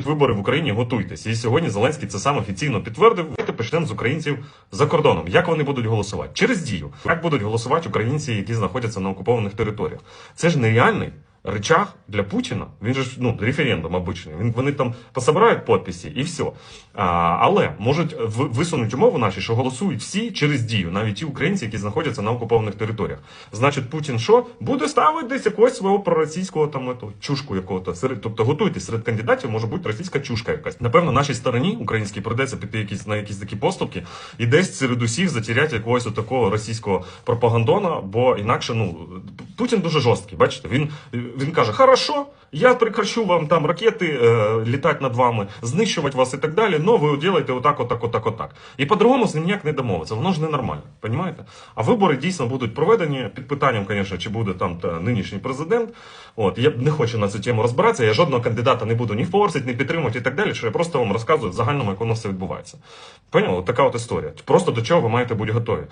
будуть вибори в Україні, готуйтесь. І сьогодні Зеленський це сам офіційно підтвердив. Давайте почнемо з українців за кордоном. Як вони будуть голосувати? Через дію. Як будуть голосувати українці, які знаходяться на окупованих територіях? Це ж нереальний речах для Путіна. Він же ну референдум обичний. Він вони там пособирають підписи і все. А, але можуть висунути умови наші, що голосують всі через дію, навіть ті українці, які знаходяться на окупованих територіях. Значить, Путін що буде ставити десь якогось свого проросійського там ето, чушку якого-то серед, тобто готуйтесь серед кандидатів, може бути російська чушка якась. Напевно, нашій стороні українській придеться піти якісь на якісь такі поступки і десь серед усіх затіряти якогось такого російського пропагандона, бо інакше ну Путін дуже жорсткий. Бачите, він, він каже: Хорошо, я прекращу вам там ракети е, літати над вами, знищувати вас і так далі. но ви робите отак, отак, отак, отак. І по-другому з ним ніяк не домовиться. Воно ж ненормально, розумієте? А вибори дійсно будуть проведені під питанням, звісно, чи буде там та, нинішній президент. От я не хочу на цю тему розбиратися. Я жодного кандидата не буду ні форсити, ні підтримувати і так далі. Що я просто вам розказую в загальному, як воно все відбувається. Поняли? Така от історія. Просто до чого ви маєте бути готові.